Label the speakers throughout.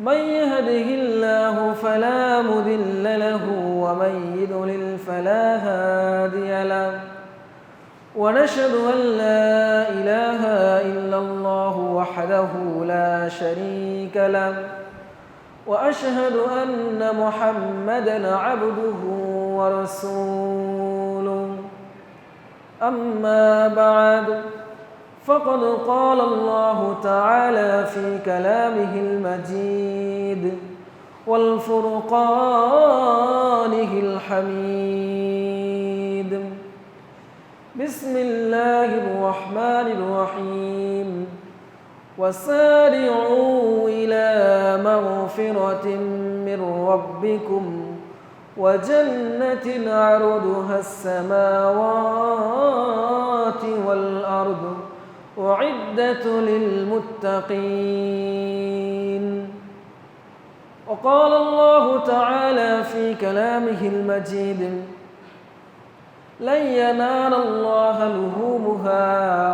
Speaker 1: من يهده الله فلا مذل له ومن يضلل فلا هادي له. ونشهد أن لا إله إلا الله وحده لا شريك له. وأشهد أن محمدا عبده ورسوله. أما بعد فقد قال الله تعالى في كلامه المجيد والفرقانه الحميد. بسم الله الرحمن الرحيم. وسارعوا إلى مغفرة من ربكم وجنة عرضها السماوات والأرض أعدت للمتقين. وقال الله تعالى في كلامه المجيد لن ينال الله لهومها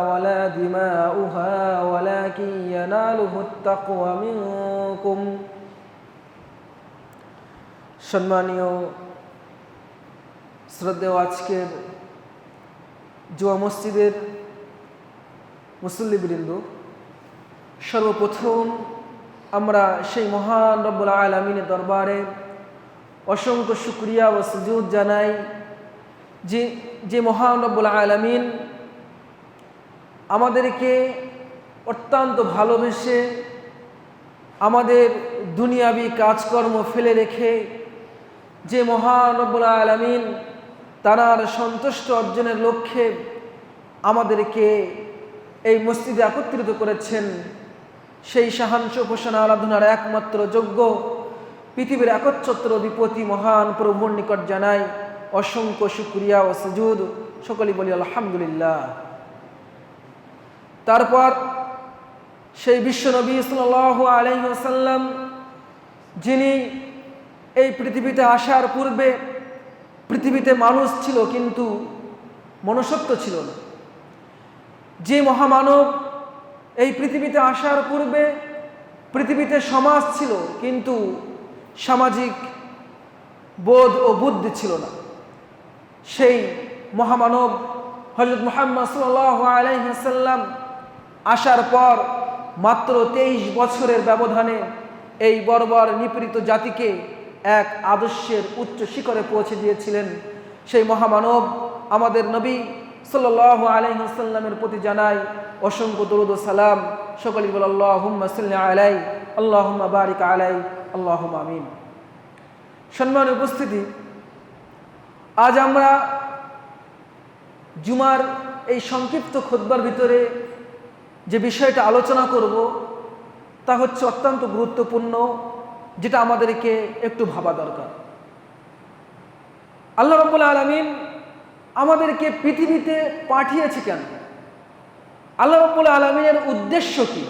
Speaker 1: ولا دماؤها ولكن يناله التقوى منكم সম্মানীয় শ্রদ্ধেয় আজকের জুয়া মসজিদের মুসল্লিবৃন্দ সর্বপ্রথম আমরা সেই মহান রব্বুল আলমিনের দরবারে অসংখ্য শুক্রিয়া ও সুযোগ জানাই যে যে মহান রব্বুল আলমিন আমাদেরকে অত্যন্ত ভালোবেসে আমাদের দুনিয়াবি কাজকর্ম ফেলে রেখে যে মহান রব্বুল আলমিন তার সন্তুষ্ট অর্জনের লক্ষ্যে আমাদেরকে এই মসজিদে একত্রিত করেছেন। সেই সাহাংস উপাসনা আরাধনার একমাত্র যোগ্য। পৃথিবীর একচ্ছত্র অধিপতি, মহান প্রভুর নিকট জানাই অসংখ্য শুক্রিয়া ও সুজুদ। সকলেই বলি, আলহামদুলিল্লাহ। তারপর সেই বিশ্বনবী সাল আলহ্লাম যিনি এই পৃথিবীতে আসার পূর্বে পৃথিবীতে মানুষ ছিল কিন্তু মনুষ্যত্ব ছিল না। যে মহামানব এই পৃথিবীতে আসার পূর্বে পৃথিবীতে সমাজ ছিল, কিন্তু সামাজিক বোধ ও বুদ্ধি ছিল না। সেই মহামানব হজরত মোহাম্মদ সাল্লাহ আলহিসাল্লাম আসার পর মাত্র তেইশ বছরের ব্যবধানে এই বর্বর নিপীড়িত জাতিকে এক আদর্শের উচ্চ শিখরে পৌঁছে দিয়েছিলেন। সেই মহামানব, আমাদের নবী সাল্লাহ আলহিহাসাল্লামের প্রতি জানাই অসংখ্য দরুদ সালাম। সকলেই বল আল্লাহ আলাই আল্লাহ বারিক আলাই আল্লাহ আমিন। সম্মান উপস্থিতি, আজ আমরা জুমার এই সংক্ষিপ্ত খোদ্বার ভিতরে যে বিষয়টা আলোচনা করব, তা হচ্ছে অত্যন্ত গুরুত্বপূর্ণ, যেটা আমাদেরকে একটু ভাবা দরকার। আল্লাহ রব্বুল আলমিন আমাদেরকে পৃথিবীতে পাঠিয়েছে কেন? আল্লাহ রব্বুল আলমিনের উদ্দেশ্য কি?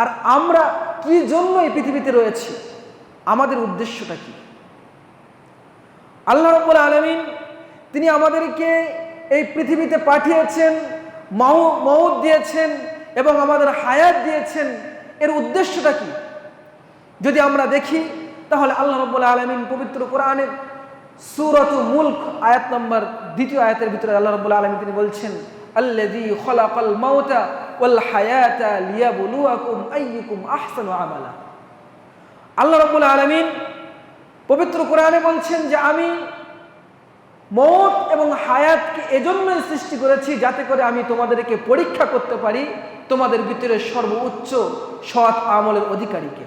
Speaker 1: আর আমরা কি জন্য এই পৃথিবীতে রয়েছি? আমাদের উদ্দেশ্যটা কি? আল্লাহ রব্বুল আলমিন, তিনি আমাদেরকে এই পৃথিবীতে পাঠিয়েছেন, মাউ মৌদ দিয়েছেন এবং আমাদের হায়াত দিয়েছেন। এর উদ্দেশ্যটা কি? যদি আমরা দেখি, তাহলে আল্লাহ রব্বুল আলমিন পবিত্র কোরআনের সুরত মুলক, আয়াত নম্বর দ্বিতীয় আয়াতের ভিতরে আল্লাহ রব্বুল আলমী তিনি বলছেন, আল্লাযী খলাকাল মাউতা ওয়াল হায়াতা লিয়াবলুয়াকুম আইয়ুকুম আহসানু আমালা। আল্লাহ রব্বুল আলমিন পবিত্র কোরআনে বলছেন যে আমি মত এবং হায়াতকে এজন্যই সৃষ্টি করেছি যাতে করে আমি তোমাদেরকে পরীক্ষা করতে পারি তোমাদের ভিতরে সর্বোচ্চ সৎ আমলের অধিকারীকে।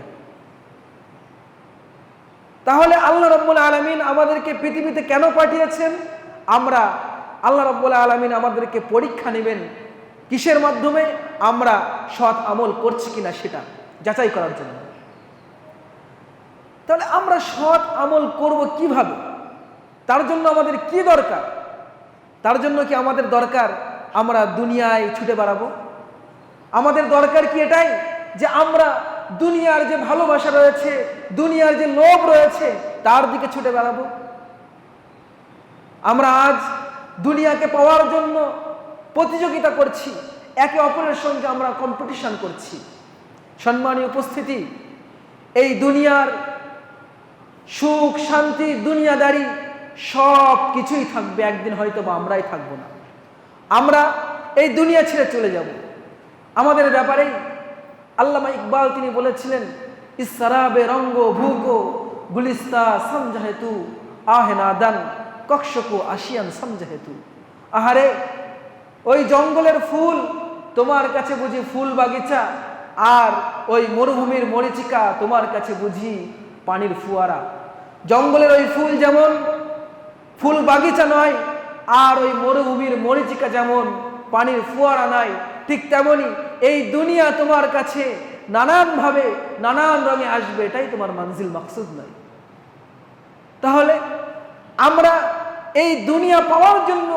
Speaker 1: তাহলে আল্লাহ রব্বুল আলমিন আমাদেরকে পৃথিবীতে কেন পাঠিয়েছেন? আমরা আল্লাহ রব্বুল আলমিন আমাদেরকে পরীক্ষা নেবেন কিসের মাধ্যমে? আমরা সৎ আমল করছি কিনা সেটা যাচাই করার জন্য। তাহলে আমরা সৎ আমল করব কীভাবে? তার জন্য আমাদের কি দরকার? তার জন্য কি আমাদের দরকার আমরা দুনিয়ায় ছুটে বেড়াবো? আমাদের দরকার কি এটাই যে আমরা দুনিয়ার যে ভালোবাসা রয়েছে, দুনিয়ার যে লোভ রয়েছে, তার দিকে ছুটে বেড়াবো। আমরা আজ দুনিয়াকে পাওয়ার জন্য প্রতিযোগিতা করছি, একে অপরের সঙ্গে আমরা কম্পিটিশন করছি। সম্মানীয় উপস্থিতি, এই দুনিয়ার সুখ, শান্তি, দুনিয়াদারি সব কিছুই থাকবে, একদিন হয়তো বা আমরাই থাকব না। আমরা এই দুনিয়া ছেড়ে চলে যাব। আমাদের ব্যাপারেই আল্লামা ইকবাল তিনি বলেছিলেন ইসরাবে রঙ্গ ভূগো গুলিস্তা সমঝাহেতু আহে নাদান, কক্ষকো আসিয়ান সমঝাহেতু আহারে, ওই জঙ্গলের ফুল, তোমার কাছে বুঝি ফুল বাগিচা, আর ওই মরুভূমির মরিচিকা, তোমার কাছে বুঝি পানির ফুয়ারা। জঙ্গলের ওই ফুল যেমন ফুল বাগিচা নয়, আর ওই মরুভূমির মরিচিকা যেমন পানির ফুয়ারা নয় ঠিক তেমনি এই দুনিয়া তোমার কাছে নানানভাবে নানান রঙে আসবে, এটাই তোমার মানজিল মাকসুদ নয়। তাহলে আমরা এই দুনিয়া পাওয়ার জন্য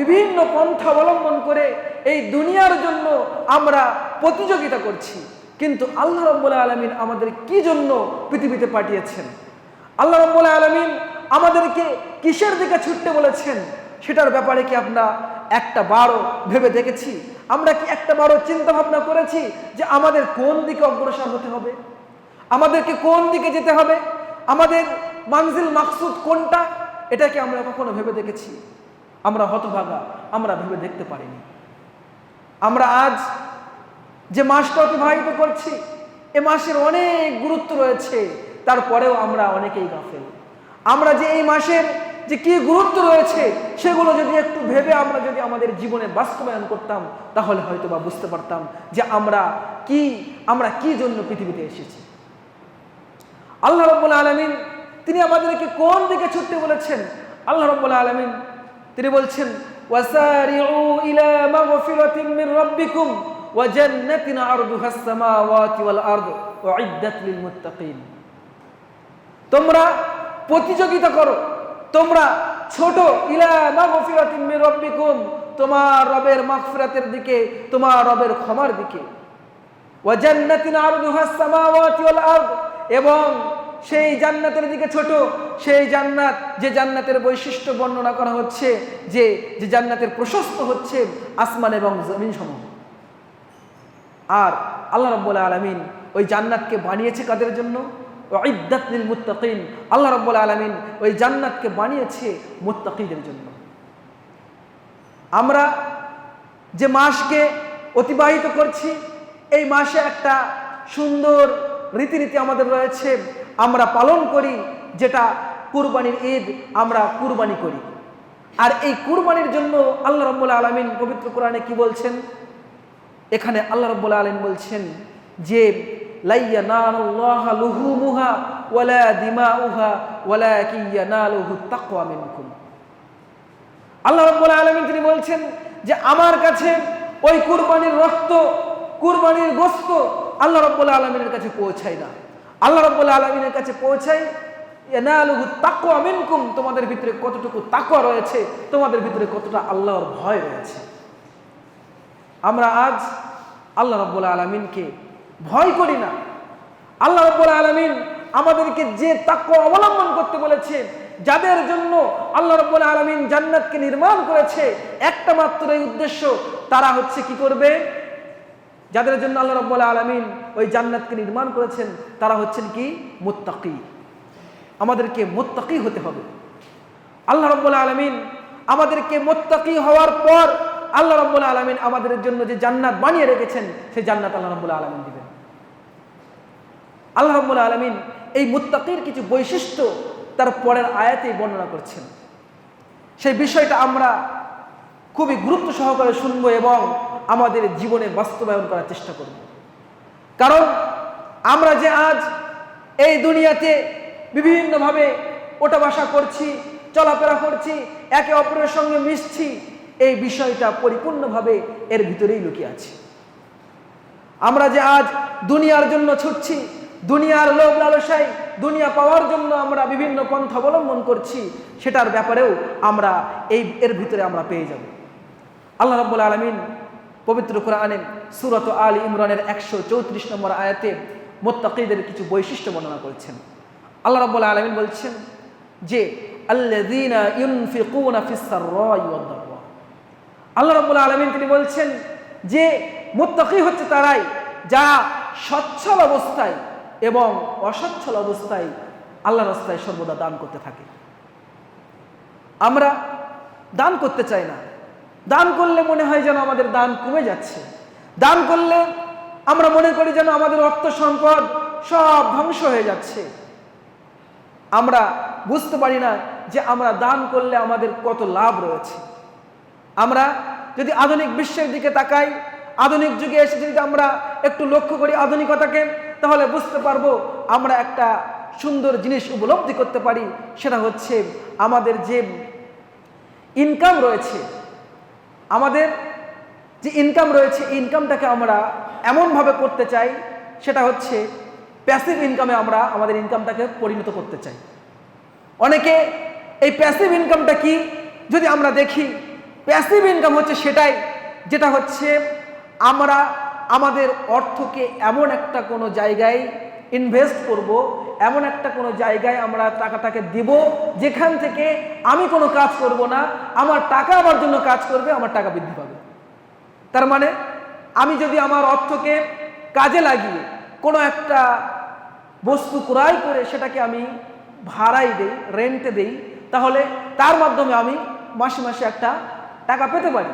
Speaker 1: বিভিন্ন পন্থা অবলম্বন করে এই দুনিয়ার জন্য আমরা প্রতিযোগিতা করছি। কিন্তু আল্লাহ রব্বুল আলমিন আমাদের কি জন্য পৃথিবীতে পাঠিয়েছেন? আল্লাহ রব্বুল আলমিন আমাদেরকে কিসের দিকে ছুটতে বলেছেন? সেটার ব্যাপারে কি আমরা একটা বারো ভেবে দেখেছি? আমরা কি একটা বারো চিন্তা ভাবনা করেছি যে আমাদের কোন দিকে অগ্রসর হতে হবে? আমাদেরকে কোন দিকে যেতে হবে? আমাদের মানজিল মাকসুদ কোনটা? এটাকে আমরা কখনো ভেবে দেখেছি। আমরা হতভাগা, আমরা ভেবে দেখতে পারিনি। আমরা আজ যে মাসটা অতিবাহিত করছি, এ মাসের অনেক গুরুত্ব রয়েছে, তারপরেও আমরা অনেকেই গাফেল। আমরা যে এই মাসের যে কি গুরুত্ব রয়েছে সেগুলো যদি একটু ভেবে আমরা যদি আমাদের জীবনে বাস্তবায়ন করতাম তাহলে হয়তো বা বুঝতে পারতাম যে আমরা কি আমরা কি জন্য পৃথিবীতে এসেছি আল্লাহ রব্বুল আলমিন তিনি আমাদেরকে কোন দিকে ছুটতে বলেছেন আল্লাহ রব্বুল আলমিন তিনি বলছেন وسارعوا إلى مغفرة من ربكم وجنة عرضها السماوات والأرض أعدت للمتقين তোমরা প্রতিযোগিতা করো তোমরা ছোট, ইলা মাগফিরাতিন মির রাব্বিকুম, তোমার রবের মাগফিরাতের দিকে, তোমার রবের ক্ষমার দিকে। ওয়া জান্নাতিন আরদুহাস সামাওয়াতি ওয়াল আরদ, এবং সেই জান্নাতের দিকে ছোট, সেই জান্নাত, যে জান্নাতের বৈশিষ্ট্য বর্ণনা করা হচ্ছে, যে যে জান্নাতের প্রশস্ত হচ্ছে আসমান এবং জমিন সমূহ আর আল্লাহ রব্বুল আলমিন ওই জান্নাতকে বানিয়েছে কাদের জন্য? ইদ্দাতলিল মুত্তাকিন। আল্লাহ রব্বুল আলমিন ওই জান্নাতকে বানিয়েছে মুত্তাকিদের জন্য। আমরা যে মাসকে অতিবাহিত করছি, এই মাসে একটা সুন্দর রীতিনীতি আমাদের রয়েছে। আমরা পালন করি, যেটা কুরবানির ঈদ আমরা কুরবানি করি। আর এই কুরবানির জন্য আল্লাহ রব্বুল আলমিন পবিত্র কোরআনে কি বলছেন? এখানে আল্লাহ রব্বুল আলমিন বলছেন যে আল্লাহ রব্বুল আলমিন তিনি বলছেন যে আমার কাছে ওই কুরবানির রক্ত, কুরবানির গোস্ত আল্লাহ রব্বুল আলমিনের কাছে পৌঁছায় না। আল্লাহ রব্বুল আলমিনের কাছে পৌঁছায় তাকওয়া মিনকুম, তোমাদের ভিতরে কতটুকু তাকওয়া রয়েছে, তোমাদের ভিতরে কতটা আল্লাহর ভয় রয়েছে। আমরা আজ আল্লাহ রব্বুল আলমিনকে ভয় করি না। আল্লাহ রব্বুল আলমিন আমাদেরকে যে তাকওয়া অবলম্বন করতে বলেছে, যাদের জন্য আল্লাহ রব্বুল আলমিন জান্নাতকে নির্মাণ করেছে, একটা মাত্র এই উদ্দেশ্য, তারা হচ্ছে কি করবে? যাদের জন্য আল্লাহ রব্বুল আলমিন ওই জান্নাতকে নির্মাণ করেছেন, তারা হচ্ছেন কি? মুত্তাকি। আমাদেরকে মোত্তাকি হতে হবে। আল্লাহ রব্বুল আলমিন আমাদেরকে মোত্তাকি হওয়ার পর আল্লাহ রব্বুল আলমিন আমাদের জন্য যে জান্নাত বানিয়ে রেখেছেন, সেই জান্নাত আল্লাহ রব্বুল আলমিন দিবেন। আল্লাহ রব্বুল আলমিন এই মুত্তাকির কিছু বৈশিষ্ট্য তার পরের আয়াতে বর্ণনা করছেন। সেই বিষয়টা আমরা খুবই গুরুত্ব সহকারে শুনব এবং আমাদের জীবনে বাস্তবায়ন করার চেষ্টা করব। কারণ আমরা যে আজ এই দুনিয়াতে বিভিন্নভাবে ওটা বাসা করছি, চলাফেরা করছি, একে অপরের সঙ্গে মিশছি এই বিষয়টা পরিপূর্ণভাবে এর ভিতরেই লুকিয়ে আছে। আমরা যে আজ দুনিয়ার জন্য ছুটছি, দুনিয়ার লোভ লালসাই দুনিয়া পাওয়ার জন্য আমরা বিভিন্ন পন্থা অবলম্বন করছি, সেটার ব্যাপারেও আমরা এই এর ভিতরে আমরা পেয়ে যাব। আল্লাহ রাব্বুল আলমিন পবিত্র কোরআনে সুরত আল ইমরানের একশো চৌত্রিশ নম্বর আয়াতে মোত্তাকিদের কিছু বৈশিষ্ট্য বর্ণনা করেছেন। আল্লাহ রাব্বুল আলমিন বলছেন যে, আল্লাযীনা ইউনফিকুনা ফিস সাররাই ওয়াদ দাররা আল্লাহ রাব্বুল আলমিন তিনি বলছেন যে মুত্তাকি হচ্ছে তারাই যারা সচ্ছল অবস্থায় এবং অসচ্ছল অবস্থায় আল্লাহ রাস্তায় সর্বদা দান করতে থাকে। আমরা দান করতে চাই না। দান করলে মনে হয় যেন আমাদের দান কমে যাচ্ছে। দান করলে আমরা মনে করি যেন আমাদের অর্থ সম্পদ সব ধ্বংস হয়ে যাচ্ছে। আমরা বুঝতে পারি না যে আমরা দান করলে আমাদের কত লাভ রয়েছে। আমরা যদি আধুনিক বিশ্বের দিকে তাকাই, আধুনিক যুগে এসে যদি আমরা একটু লক্ষ্য করি আধুনিকতাকে, তাহলে বুঝতে পারব আমরা একটা সুন্দর জিনিস উপলব্ধি করতে পারি, সেটা হচ্ছে আমাদের যে ইনকাম রয়েছে, আমাদের যে ইনকাম রয়েছে ইনকামটাকে আমরা এমনভাবে করতে চাই, সেটা হচ্ছে প্যাসিভ ইনকামে আমরা আমাদের ইনকামটাকে পরিণত করতে চাই। অনেকে এই প্যাসিভ ইনকামটা কি? যদি আমরা দেখি প্যাসিভ ইনকাম হচ্ছে সেটাই, যেটা হচ্ছে আমরা আমাদের অর্থকে এমন একটা কোনো জায়গায় ইনভেস্ট করব, এমন একটা কোনো জায়গায় আমরা টাকাটাকে দিব, যেখান থেকে আমি কোনো কাজ করব না, আমার টাকা আমার জন্য কাজ করবে, আমার টাকা বৃদ্ধি পাবে। তার মানে আমি যদি আমার অর্থকে কাজে লাগিয়ে কোনো একটা বস্তু ক্রয় করে সেটাকে আমি ভাড়াই দেই রেন্টে দেই, তাহলে তার মাধ্যমে আমি মাসে মাসে একটা টাকা পেতে পারি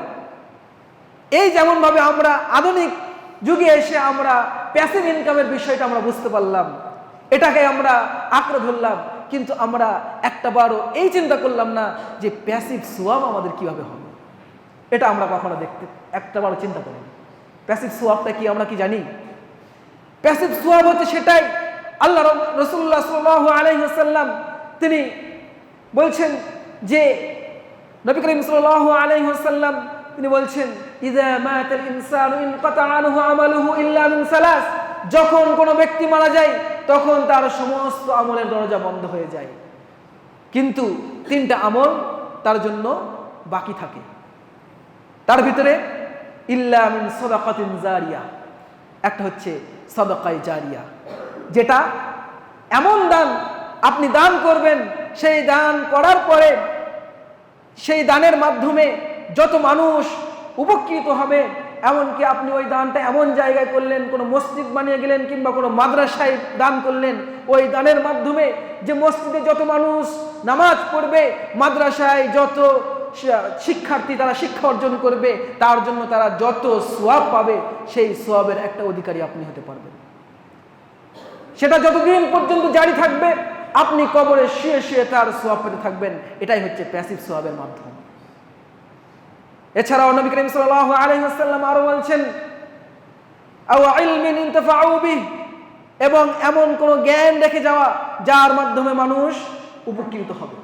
Speaker 1: এই যেমনভাবে আমরা আধুনিক যুগে এসে আমরা প্যাসিভ ইনকামের বিষয়টা আমরা বুঝতে পারলাম, এটাকে আমরা আঁকড়ে ধরলাম, কিন্তু আমরা একটা বারও এই চিন্তা করলাম না যে প্যাসিভ সোয়াব আমাদের কীভাবে হবে। এটা আমরা কখনো দেখতে, একটা বারও চিন্তা করি প্যাসিভ সোয়াবটা কি আমরা কি জানি? প্যাসিভ সোয়াব হচ্ছে সেটাই আল্লাহ রসুল্লাহ সাল্লাহ আলহিহাসাল্লাম তিনি বলছেন যে নবী করিম সাল্লাহ আলহিহাসাল্লাম তিনি বলছেন ইদা মাতাল ইনসানু ইনকাতা আনহু আমালুহু ইল্লা সালাস। যখন কোনো ব্যক্তি মারা যায়, তখন তার সমস্ত আমলের দরজা বন্ধ হয়ে যায়। কিন্তু তিনটা আমল তার জন্য বাকি থাকে। তার ভিতরে ইল্লা মিন সাদাকাতিন জারিয়া, একটা হচ্ছে সাদাকাই জারিয়া, যেটা এমন দান আপনি দান করবেন, সেই দান করার পরে সেই দানের মাধ্যমে যত মানুষ উপকৃত হবে, এমনকি আপনি ওই দানটা এমন জায়গায় করলেন, কোনো মসজিদ বানিয়ে গেলেন কিংবা কোনো মাদ্রাসায় দান করলেন, ওই দানের মাধ্যমে যে মসজিদে যত মানুষ নামাজ পড়বে, মাদ্রাসায় যত শিক্ষার্থী তারা শিক্ষা অর্জন করবে, তার জন্য তারা যত সোয়াব পাবে, সেই সোয়াবের একটা অধিকারী আপনি হতে পারবেন। সেটা যতদিন পর্যন্ত জারি থাকবে আপনি কবরে শুয়ে শুয়ে তার সোয়াব পেতে থাকবেন। এটাই হচ্ছে প্যাসিভ সোয়াবের মাধ্যম। এছাড়াও নবী করিম সাল আলহাম ওয়াসাল্লাম আরও বলছেন এবং এমন কোন জ্ঞান রেখে যাওয়া, যার মাধ্যমে মানুষ উপকৃত হবে।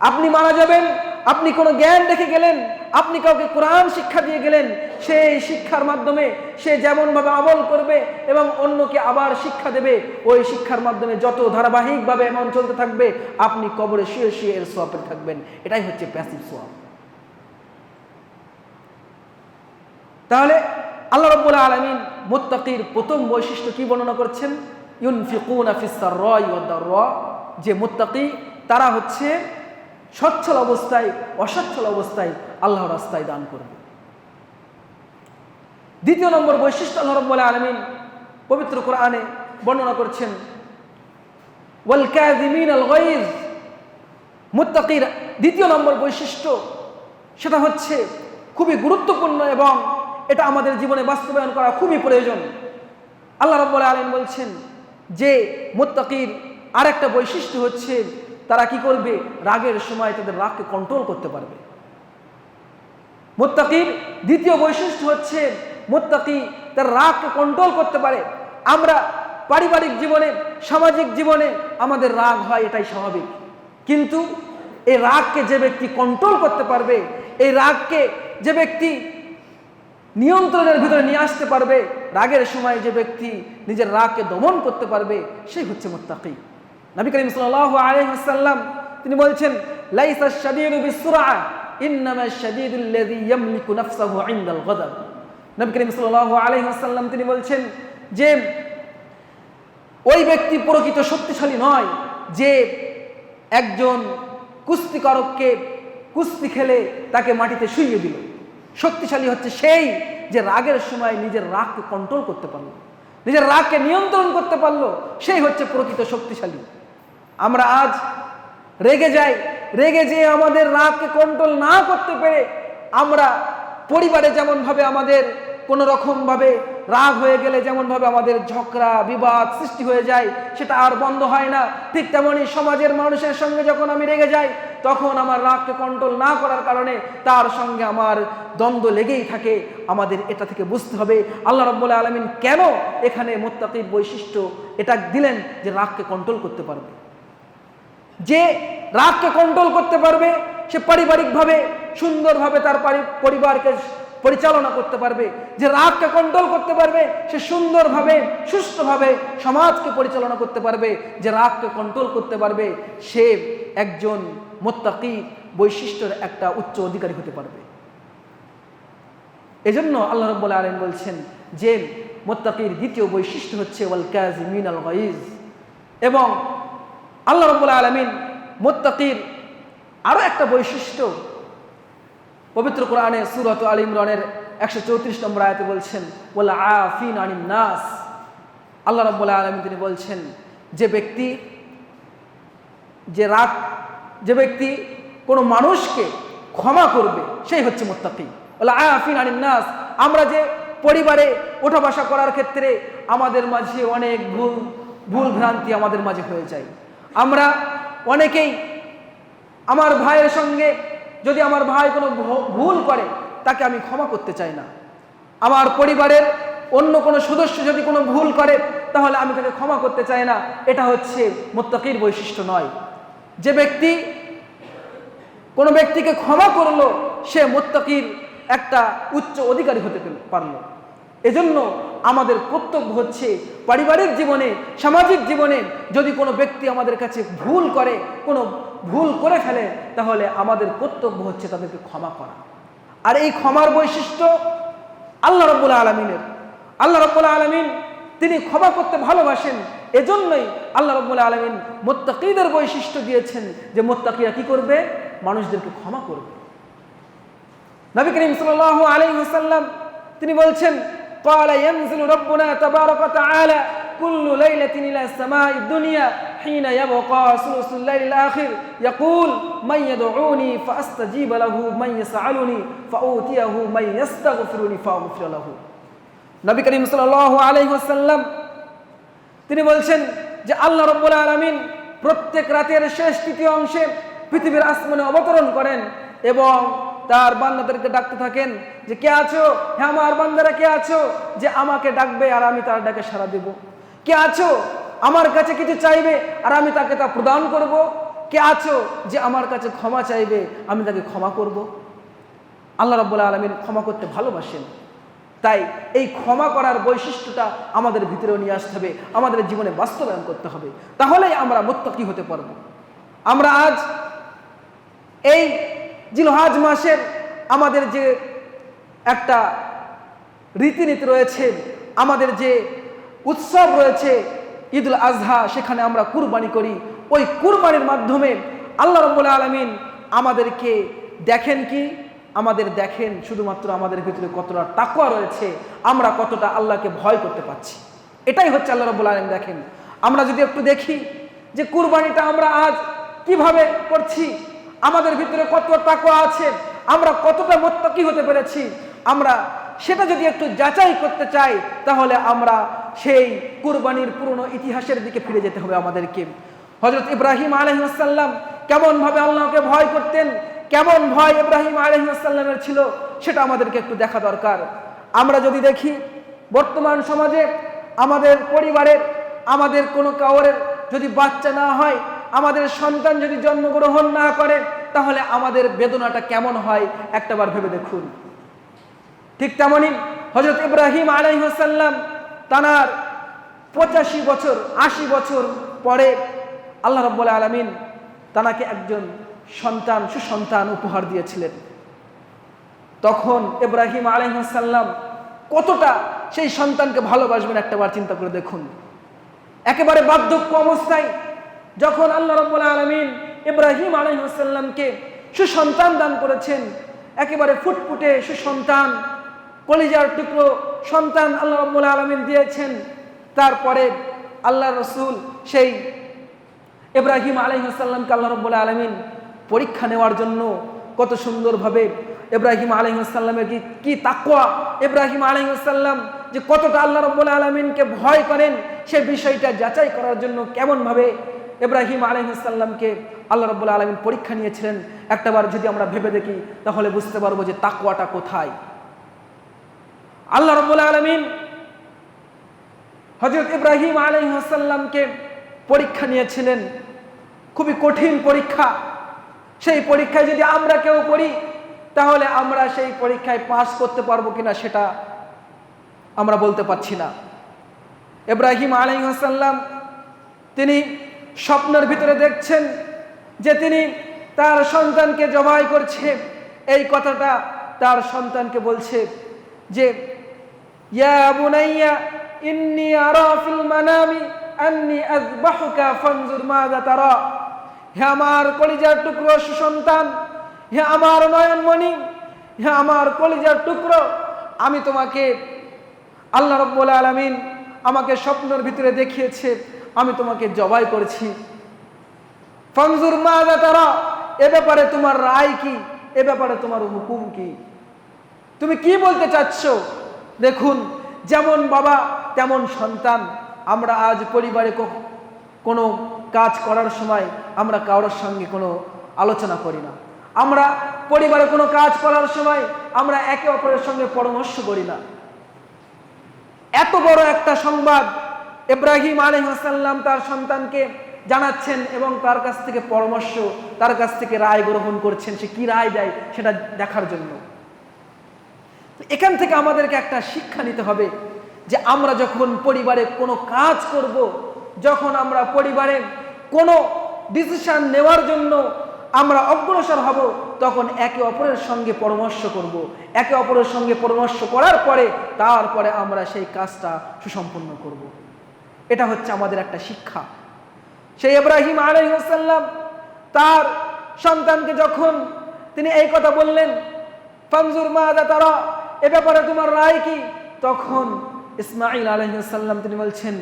Speaker 1: আপনি মারা যাবেন আপনি কোনো জ্ঞান রেখে গেলেন, আপনি কাউকে কোরআন শিক্ষা দিয়ে গেলেন, সেই শিক্ষার মাধ্যমে সে যেমনভাবে আমল করবে এবং অন্যকে আবার শিক্ষা দেবে, ওই শিক্ষার মাধ্যমে যত ধারাবাহিকভাবে এমন চলতে থাকবে, আপনি কবরে শুয়ে শুয়ে এর সোয়াপে থাকবেন। এটাই হচ্ছে প্যাসিভ সোয়াব। তাহলে আল্লাহ রব্বুল আলমিন মুত্তাকির প্রথম বৈশিষ্ট্য কি বর্ণনা করছেন? ইউনফিকুন আফিসার র যে মুত্তাকি, তারা হচ্ছে সচ্ছল অবস্থায়, অসচ্ছল অবস্থায় আল্লাহ রাস্তায় দান করবে। দ্বিতীয় নম্বর বৈশিষ্ট্য আল্লাহ রব্বুল আলমিন পবিত্র কোরআনে বর্ণনা করছেন মুত্তাকির দ্বিতীয় নম্বর বৈশিষ্ট্য সেটা হচ্ছে খুবই গুরুত্বপূর্ণ এবং এটা আমাদের জীবনে বাস্তবায়ন করা খুবই প্রয়োজন। আল্লাহ রব্বুল আলম বলছেন যে মোত্তাকির আরেকটা বৈশিষ্ট্য হচ্ছে তারা কি করবে? রাগের সময় তাদের রাগকে কন্ট্রোল করতে পারবে। মোত্তাকির দ্বিতীয় বৈশিষ্ট্য হচ্ছে, মোত্তাকি তার রাগকে কন্ট্রোল করতে পারে। আমরা পারিবারিক জীবনে, সামাজিক জীবনে আমাদের রাগ হয়, এটাই স্বাভাবিক। কিন্তু এই রাগকে যে ব্যক্তি কন্ট্রোল করতে পারবে, এই রাগকে যে ব্যক্তি নিয়ন্ত্রণের ভিতরে নিয়ে আসতে পারবে, রাগের সময় যে ব্যক্তি নিজের রাগকে দমন করতে পারবে, সেই হচ্ছে মোত্তাকি। নবী করিম সাল্লাল্লাহু আলাইহি ওয়াসাল্লাম তিনি বলছেন, লাইসা শাদীদু বিসুরআ, ইন্নামা শাদীদুল লাযী ইয়ামলিকু নাফসাহু ইনদাল গাদাব। নবী করিম সাল্লাল্লাহু আলাইহি ওয়াসাল্লাম তিনি বলছেন যে, ওই ব্যক্তি প্রকৃত শক্তিশালী নয় যে একজন কুস্তিকারককে কুস্তি খেলে তাকে মাটিতে শুইয়ে দিল। শক্তিশালী হচ্ছে সেই যে রাগের সময় নিজের রাগকে কন্ট্রোল করতে পারল, নিজের রাগকে নিয়ন্ত্রণ করতে পারল, সেই হচ্ছে প্রকৃত শক্তিশালী। আমরা আজ রেগে যাই, রেগে যেয়ে আমাদের রাগকে কন্ট্রোল না করতে পেরে আমরা পরিবারে যেমনভাবে আমাদের কোনো রকমভাবে রাগ হয়ে গেলে যেমনভাবে আমাদের ঝগড়া, বিবাদ সৃষ্টি হয়ে যায়, সেটা আর বন্ধ হয় না। ঠিক তেমনই সমাজের মানুষের সঙ্গে যখন আমি রেগে যাই, তখন আমার রাগকে কন্ট্রোল না করার কারণে তার সঙ্গে আমার দ্বন্দ্ব লেগেই থাকে। আমাদের এটা থেকে বুঝতে হবে, আল্লাহ রব্বুল আলমিন কেন এখানে মোত্তাকির বৈশিষ্ট্য এটা দিলেন যে রাগকে কন্ট্রোল করতে পারবে? যে রাগকে কন্ট্রোল করতে পারবে, সে পারিবারিকভাবে সুন্দরভাবে তার পরিবারকে পরিচালনা করতে পারবে। যে রাগকে কন্ট্রোল করতে পারবে, সে সুন্দরভাবে, সুস্থভাবে সমাজকে পরিচালনা করতে পারবে। যে রাগকে কন্ট্রোল করতে পারবে, সে একজন মোত্তাকি বৈশিষ্ট্যের একটা উচ্চ অধিকারী হতে পারবে। এজন্য আল্লাহ রব্বুল আলম বলছেন যে মোত্তাকির দ্বিতীয় বৈশিষ্ট্য হচ্ছে ওয়াল কাজিমিন আল এবং আল্লাহ রব্বুল আলমিন মোত্তাকির আরও একটা বৈশিষ্ট্য পবিত্র কোরআনে সুরত আল ইমরানের একশো চৌত্রিশ নম্বর আয়াতে বলছেন ওলা আফিন আনিন নাস। আল্লাহ রব্বুল আলমিন তিনি বলছেন, যে ব্যক্তি, যে রাগ যে ব্যক্তি কোনো মানুষকে ক্ষমা করবে, সেই হচ্ছে মোত্তাকি। ওলা আফিন আনিন নাস। আমরা যে পরিবারে ওঠা বসা করার ক্ষেত্রে আমাদের মাঝে অনেক ভুল ভুল ভ্রান্তি আমাদের মাঝে হয়ে যায়। আমরা অনেকেই আমার ভাইয়ের সঙ্গে যদি আমার ভাই কোনো ভুল করে, তাকে আমি ক্ষমা করতে চাই না। আমার পরিবারের অন্য কোনো সদস্য যদি কোনো ভুল করে, তাহলে আমি তাকে ক্ষমা করতে চাই না। এটা হচ্ছে মোত্তাকির বৈশিষ্ট্য নয়। যে ব্যক্তি কোনো ব্যক্তিকে ক্ষমা করল, সে মোত্তাকির একটা উচ্চ অধিকারী হতে পারল। এজন্য আমাদের কর্তব্য হচ্ছে পারিবারিক জীবনে, সামাজিক জীবনে যদি কোনো ব্যক্তি আমাদের কাছে ভুল করে, কোনো ভুল করে ফেলে, তাহলে আমাদের কর্তব্য হচ্ছে তাদেরকে ক্ষমা করা। আর এই ক্ষমার বৈশিষ্ট্য আল্লাহ রব্বুল আলমিনের। আল্লাহ রব্বুল আলমিন তিনি ক্ষমা করতে ভালোবাসেন, এজন্যই আল্লাহ রব্বুল আলমিন মোত্তাকিদের বৈশিষ্ট্য দিয়েছেন যে মোত্তাকিরা কি করবে? মানুষদেরকে ক্ষমা করবে। নবী করিম আলাইহি ওয়াসাল্লাম তিনি বলছেন قال ينزل ربنا تبارك وتعالى كل ليلة إلى السماء الدنيا حين يبقى ثلث الليل الآخر يقول من يدعوني فأستجيب له من يسألني فأوتيه من يستغفرني فأغفر له নবী করিম সাল্লাল্লাহু আলাইহি ওয়াসাল্লাম তিনি বলছেন যে আল্লাহ রব্বুল আলামিন প্রত্যেক রাতের শেষ তৃতীয় অংশে পৃথিবীর আসমানে অবতরণ করেন এবং তার বান্দাদেরকে ডাকতে থাকেন যে, কে আছো? হ্যাঁ আমার বান্দারা কে আছো? যে, আমাকে ডাকবে আর আমি তার ডাকে সাড়া দেব। কে আছো? আমার কাছে কিছু চাইবে আর আমি তাকে তা প্রদান করব। কে আছো? যে, আমার কাছে ক্ষমা চাইবে, আমি তাকে ক্ষমা করব। আল্লাহ রাব্বুল আলমিন ক্ষমা করতে ভালোবাসেন। তাই এই ক্ষমা করার বৈশিষ্ট্যটা আমাদের ভিতরেও নিয়ে আসতে হবে, আমাদের জীবনে বাস্তবায়ন করতে হবে। তাহলেই আমরা মোত্তাকি হতে পারব। আমরা আজ এই জিলহাজ মাসের আমাদের যে একটা রীতিনীতি রয়েছে, আমাদের যে উৎসব রয়েছে, ঈদুল আজহা, সেখানে আমরা কুরবানি করি। ওই কুরবানির মাধ্যমে আল্লাহ রব্বুল আলমিন আমাদেরকে দেখেন কি? আমাদের দেখেন শুধুমাত্র আমাদের ভিতরে কতটা তাকুয়া রয়েছে, আমরা কতটা আল্লাহকে ভয় করতে পারছি। এটাই হচ্ছে আল্লাহ রব্বুল আলম দেখেন। আমরা যদি একটু দেখি যে কুরবানিটা আমরা আজ কীভাবে করছি আমাদের ভিতরে কত তাকুয়া আছে, আমরা কতটা মোত্তাকি হতে পেরেছি, আমরা সেটা যদি একটু যাচাই করতে চাই, তাহলে আমরা সেই কুরবানির পুরনো ইতিহাসের দিকে ফিরে যেতে হবে আমাদেরকে। হজরত ইব্রাহিম আলহিমাসাল্লাম কেমনভাবে আল্লাহকে ভয় করতেন, কেমন ভয় ইব্রাহিম আলহিমাসাল্লামের ছিল, সেটা আমাদেরকে একটু দেখা দরকার। আমরা যদি দেখি, বর্তমান সমাজে আমাদের পরিবারের, আমাদের কোনো কাউরের যদি বাচ্চা না হয় আমাদের সন্তান যদি জন্মগ্রহণ না করে, তাহলে আমাদের বেদনাটা কেমন হয়? একটাবার ভেবে দেখুন। ঠিক তেমনই হজরত ইব্রাহিম আলাইহাল্লাম তানার পঁচাশি বছর, আশি বছর পরে আল্লাহ রব্বুল আলমিন তানাকে একজন সন্তান, সুসন্তান উপহার দিয়েছিলেন। তখন ইব্রাহিম আলাইহাল্লাম কতটা সেই সন্তানকে ভালোবাসবেন একটাবার চিন্তা করে দেখুন। একেবারে বার্ধক্য অবস্থায় যখন আল্লাহ রব্বুল আলমিন ইব্রাহিম আলহিহাসাল্লামকে সুসন্তান দান করেছেন, একেবারে ফুটফুটে সুসন্তান, কলিজার টুকরো সন্তান আল্লাহ রব্বুল আলমিন দিয়েছেন, তারপরে আল্লাহ রসুল সেই ইব্রাহিম আলহিহাসাল্লামকে আল্লাহ রব্বুল আলমিন পরীক্ষা নেওয়ার জন্য কত সুন্দরভাবে ইব্রাহিম আলহিহাসাল্লামের কি কি তাকুয়া ইব্রাহিম আলহিহাসাল্লাম যে কতটা আল্লাহ রব্বুল আলমিনকে ভয় করেন, সে বিষয়টা যাচাই করার জন্য কেমনভাবে ইব্রাহিম আলহিহাসাল্লামকে আল্লাহ রব্বুল আলমিন পরীক্ষা নিয়েছিলেন। একটাবার যদি আমরা ভেবে দেখি, তাহলে বুঝতে পারব যে তাকুয়াটা কোথায়। আল্লাহ রব্বুল আলমিন হজরত ইব্রাহিম আলহিহাসাল্লামকে পরীক্ষা নিয়েছিলেন। খুবই কঠিন পরীক্ষা। সেই পরীক্ষায় যদি আমরা কেউ পড়ি, তাহলে আমরা সেই পরীক্ষায় পাস করতে পারব কিনা সেটা আমরা বলতে পারছি না। ইব্রাহিম আলাইসাল্লাম তিনি স্বপ্নের ভিতরে দেখছেন যে তিনি তার সন্তানকে জবাই করছে। এই কথাটা তার সন্তানকে বলছে যে, ইয়া ইন্নি আমার কলিজার টুকরো সুসন্তান, হে আমার নয়নমণি, হে আমার কলিজার টুকরো, আমি তোমাকে আল্লাহ রব্বুল আলমিন আমাকে স্বপ্নের ভিতরে দেখিয়েছে। আমি তোমাকে জবাই করেছি। ফংজুর মা তারা এ ব্যাপারে তোমার রায় কি? এ ব্যাপারে তোমার হুকুম কি? তুমি কি বলতে চাচ্ছ? দেখুন, যেমন বাবা, তেমন সন্তান। আমরা আজ পরিবারে কোনো কাজ করার সময় আমরা কারোর সঙ্গে কোনো আলোচনা করি না। আমরা পরিবারে কোনো কাজ করার সময় আমরা একে অপরের সঙ্গে পরামর্শ করি না। এত বড় একটা সংবাদ ইব্রাহিম আলহাসাল্লাম তার সন্তানকে জানাচ্ছেন এবং তার কাছ থেকে পরামর্শ, তার কাছ থেকে রায় গ্রহণ করছেন, সে কি রায় দেয় সেটা দেখার জন্য এখান থেকে আমাদেরকে একটা শিক্ষা নিতে হবে যে আমরা যখন পরিবারে কোনো কাজ করব, যখন আমরা পরিবারে কোনো ডিসিশন নেওয়ার জন্য আমরা অগ্রসর হব, তখন একে অপরের সঙ্গে পরামর্শ করব একে অপরের সঙ্গে পরামর্শ করার পরে, তারপরে আমরা সেই কাজটা সুসম্পন্ন করব। এটা হচ্ছে আমাদের একটা শিক্ষা সেই ইব্রাহিম আলাইসাল্লাম তার সন্তানকে যখন তিনি এই কথা বললেন ফানজুর মা তারা এ ব্যাপারে তোমার রায় কি তখন ইসমাইল আলাইসাল্লাম তিনি বলছেন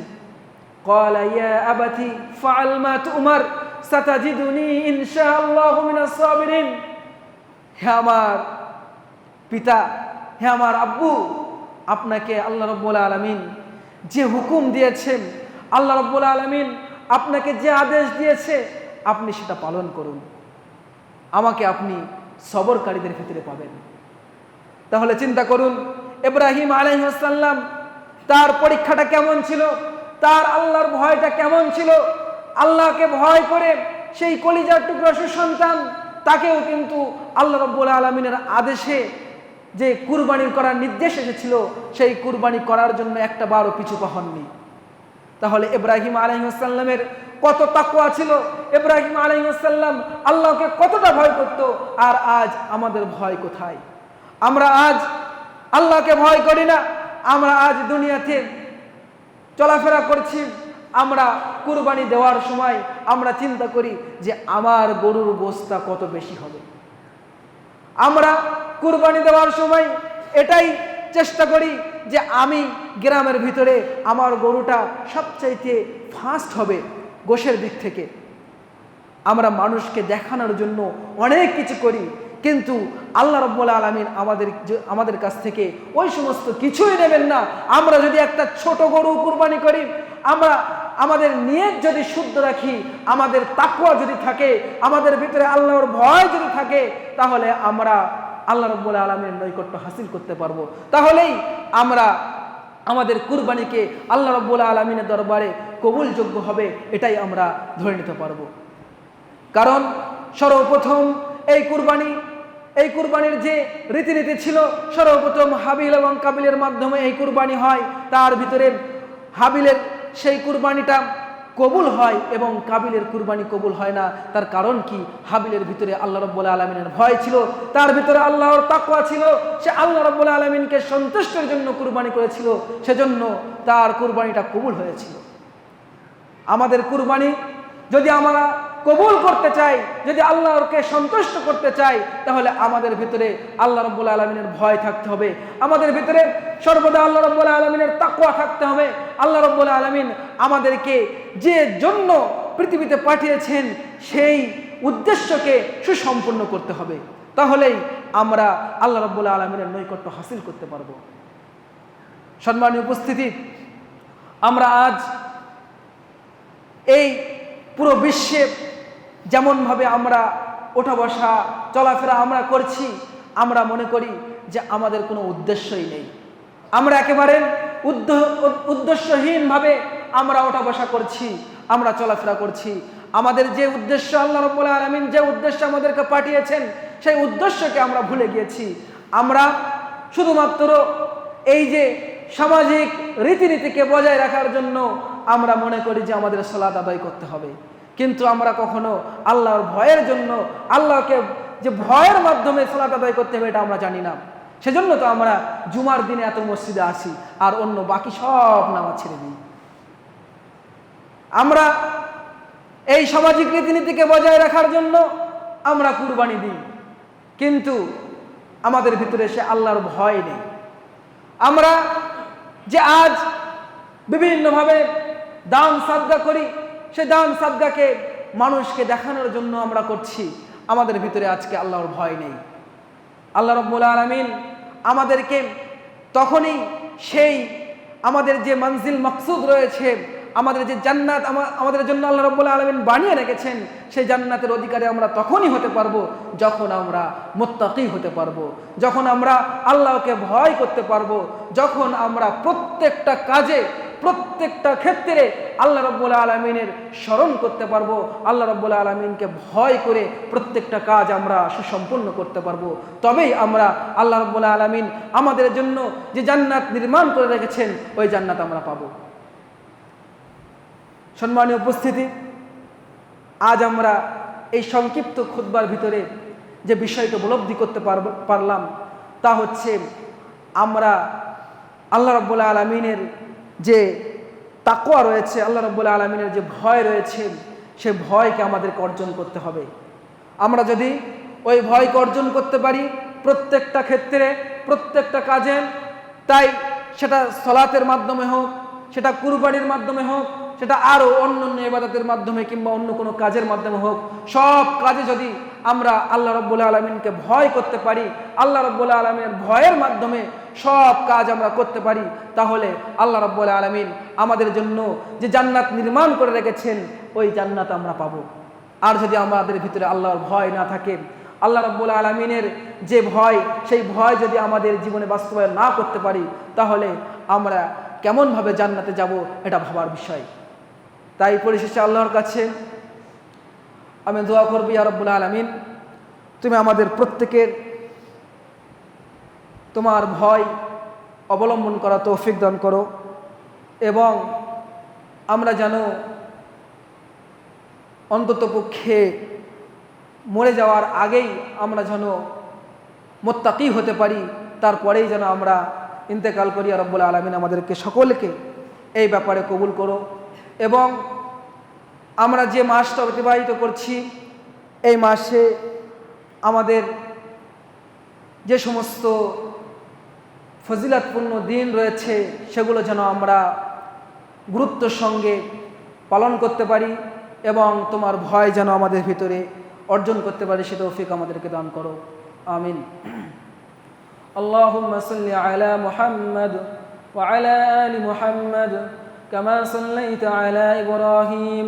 Speaker 1: قال يا أبتي فعل ما تؤمر ستجدني إن شاء الله من الصابرين হে আমার পিতা হে আমার আব্বু আপনাকে আল্লাহ রব্বুল আলমিন যে হুকুম দিয়েছেন, আল্লাহ রব্বুল আলমিন আপনাকে যে আদেশ দিয়েছে, আপনি সেটা পালন করুন। আমাকে আপনি সবরকারীদের ভিতরে পাবেন। তাহলে চিন্তা করুন, ইব্রাহিম আলাইসাল্লাম তার পরীক্ষাটা কেমন ছিল? তার আল্লাহর ভয়টা কেমন ছিল? আল্লাহকে ভয় করে সেই কলিজার টুকরা সুসন্তান, তাকেও কিন্তু আল্লাহ রব্বুল আলমিনের আদেশে যে কুরবানি করার নির্দেশ এসেছিল, সেই কুরবানি করার জন্য একটা বারও পিছু পাহননি তাহলে ইব্রাহিম আলহিহাসাল্লামের কত তাকুয়া ছিল? ইব্রাহিম আলহিহাসাল্লাম আল্লাহকে কতটা ভয় করত? আর আজ আমাদের ভয় কোথায়? আমরা আজ আল্লাহকে ভয় করি না, আমরা আজ দুনিয়াতে চলাফেরা করছি, আমরা কুরবানি দেওয়ার সময় আমরা চিন্তা করি যে আমার গরুর গোস্তা কত বেশি হবে। আমরা কুরবানি দেওয়ার সময় এটাই চেষ্টা করি যে আমি গ্রামের ভিতরে আমার গরুটা সবচাইতে ফাস্ট হবে গোশের দিক থেকে। আমরা মানুষকে দেখানোর জন্য অনেক কিছু করি, কিন্তু আল্লাহ রব্বুল আলমিন আমাদের আমাদের কাছ থেকে ওই সমস্ত কিছুই নেবেন না। আমরা যদি একটা ছোট গরু কুরবানি করি, আমরা আমাদের নিয়ত যদি শুদ্ধ রাখি, আমাদের তাকুয়া যদি থাকে, আমাদের ভিতরে আল্লাহর ভয় যদি থাকে, তাহলে আমরা আল্লাহ রব্বুল আলমীর নৈকট্য হাসিল করতে পারব। তাহলেই আমরা আমাদের কুরবানিকে আল্লাহ রব্বুল আলমিনের দরবারে কবুলযোগ্য হবে, এটাই আমরা ধরে নিতে পারব। কারণ সর্বপ্রথম এই কুরবানি, এই কুরবানির যে রীতিনীতি ছিল, সর্বপ্রথম হাবিল এবং কাবিলের মাধ্যমে এই কুরবানি হয়। তার ভিতরে হাবিলের সেই কুরবানিটা কবুল হয় এবং কাবিলের কুরবানি কবুল হয় না। তার কারণ কি? হাবিলের ভিতরে আল্লাহ রব্বুল আলমিনের ভয় ছিল। তার ভিতরে আল্লাহর তাকুয়া ছিল। সে আল্লাহ রব্বুল আলমিনকে সন্তুষ্টের জন্য কুরবানি করেছিল। সেজন্য তার কুরবানিটা কবুল হয়েছিল। আমাদের কুরবানি যদি আমরা কবুল করতে চাই, যদি আল্লাহকে সন্তুষ্ট করতে চাই, তাহলে আমাদের ভিতরে আল্লাহ রব্বুল আলমিনের ভয় থাকতে হবে। আমাদের ভিতরে সর্বদা আল্লাহ রব্বুল আলমিনের তাকুয়া থাকতে হবে। আল্লাহ রব্বুল আলমিন আমাদেরকে যে জন্য পৃথিবীতে পাঠিয়েছেন, সেই উদ্দেশ্যকে সুসম্পন্ন করতে হবে। তাহলেই আমরা আল্লাহ রব্বুল আলমিনের নৈকট্য হাসিল করতে পারব। সম্মানীয় উপস্থিতি, আমরা আজ এই পুরো বিশ্বে যেমনভাবে আমরা ওঠা বসা চলাফেরা আমরা করছি, আমরা মনে করি যে আমাদের কোনো উদ্দেশ্যই নেই। আমরা একেবারে উদ্দেশ্যহীনভাবে আমরা ওঠা বসা করছি, আমরা চলাফেরা করছি। আমাদের যে উদ্দেশ্য আল্লাহ রব্বুল আলমিন, যে উদ্দেশ্য আমাদেরকে পাঠিয়েছেন, সেই উদ্দেশ্যকে আমরা ভুলে গিয়েছি। আমরা শুধুমাত্র এই যে সামাজিক রীতিনীতিকে বজায় রাখার জন্য আমরা মনে করি যে আমাদের সলাদ আদায় করতে হবে। কিন্তু আমরা কখনো আল্লাহর ভয়ের জন্য আল্লাহকে যে ভয়ের মাধ্যমে সলাত আদায় করতে হবে এটা আমরা জানি না। সেজন্য তো আমরা জুমার দিনে এত মসজিদে আসি আর অন্য বাকি সব নামাজ ছেড়ে দিই। আমরা এই সামাজিক রীতিনীতিকে বজায় রাখার জন্য আমরা কুরবানি দিই। কিন্তু আমাদের ভিতরে সে আল্লাহর ভয় নেই। আমরা যে আজ বিভিন্নভাবে দান সাদগা করি সে দান সাদগাকে মানুষকে দেখানোর জন্য আমরা করছি। আমাদের ভিতরে আজকে আল্লাহর ভয় নেই। আল্লাহ রব্বুল আলমিন আমাদেরকে তখনই সেই আমাদের যে মঞ্জিল মকসুদ রয়েছে, আমাদের যে জান্নাত আমাদের জন্য আল্লাহ রব্বুল আলমিন বানিয়ে রেখেছেন, সেই জান্নাতের অধিকারে আমরা তখনই হতে পারব যখন আমরা মোত্তাকি হতে পারব, যখন আমরা আল্লাহকে ভয় করতে পারব, যখন আমরা প্রত্যেকটা কাজে প্রত্যেকটা ক্ষেত্রে আল্লাহ রব্বুল আলমিনের স্মরণ করতে পারব। আল্লাহ রব্বুল আলমিনকে ভয় করে প্রত্যেকটা কাজ আমরা সুসম্পন্ন করতে পারব। তবেই আমরা আল্লাহ রব্বুল আলমিন আমাদের জন্য যে জান্নাত নির্মাণ করে রেখেছেন, ওই জান্নাত আমরা পাব। সম্মানীয় উপস্থিতি, আজ আমরা এই সংক্ষিপ্ত খুদ্বার ভিতরে যে বিষয়টা উপলব্ধি করতে পারলাম, তা হচ্ছে আমরা আল্লাহ রব্বুল্লা আলমিনের যে তাকোয়া রয়েছে, আল্লাহ রব্বুল আলমিনের যে ভয় রয়েছে, সে ভয়কে আমাদেরকে অর্জন করতে হবে। আমরা যদি ওই ভয়কে অর্জন করতে পারি প্রত্যেকটা ক্ষেত্রে, প্রত্যেকটা কাজে, তাই সেটা সলাতের মাধ্যমে হোক, সেটা কুরবানির মাধ্যমে হোক, সেটা আরও অন্য অন্য ইবাদতের মাধ্যমে কিংবা অন্য কোনো কাজের মাধ্যমে হোক, সব কাজে যদি আমরা আল্লাহ রব্বুল্লা আলমিনকে ভয় করতে পারি, আল্লাহ রব্বুল্লা আলমিনের ভয়ের মাধ্যমে সব কাজ আমরা করতে পারি, তাহলে আল্লাহ রব্বুল্লা আলমিন আমাদের জন্য যে জান্নাত নির্মাণ করে রেখেছেন, ওই জান্নাত আমরা পাবো। আর যদি আমাদের ভিতরে আল্লাহর ভয় না থাকে, আল্লাহ রব্বুল আলমিনের যে ভয়, সেই ভয় যদি আমাদের জীবনে বাস্তবায়ন না করতে পারি, তাহলে আমরা কেমনভাবে জান্নাতে যাব, এটা ভাবার বিষয়। তাই পরিশেষে আল্লাহর কাছে আমি দোয়া করবি আরব্বুল আলমিন। তুমি আমাদের প্রত্যেকের তোমার ভয় অবলম্বন করা তৌফিক দান করো এবং আমরা যেন অন্ততপক্ষে মরে যাওয়ার আগেই আমরা যেন মোত্তাকি হতে পারি, তারপরেই যেন আমরা ইন্তেকাল করি রব্বুল আলমিন। আমাদেরকে সকলকে এই ব্যাপারে কবুল করো এবং আমরা যে মাসটা অতিবাহিত করছি এই মাসে আমাদের যে সমস্ত ফজিলাতপূর্ণ দিন রয়েছে সেগুলো যেন আমরা গুরুত্বর সঙ্গে পালন করতে পারি এবং তোমার ভয় যেন আমাদের ভিতরে অর্জন করতে পারি সে তৌফিক আমাদেরকে দান করো আমিন اللهم صل على محمد وعلى آل محمد كما صليت على إبراهيم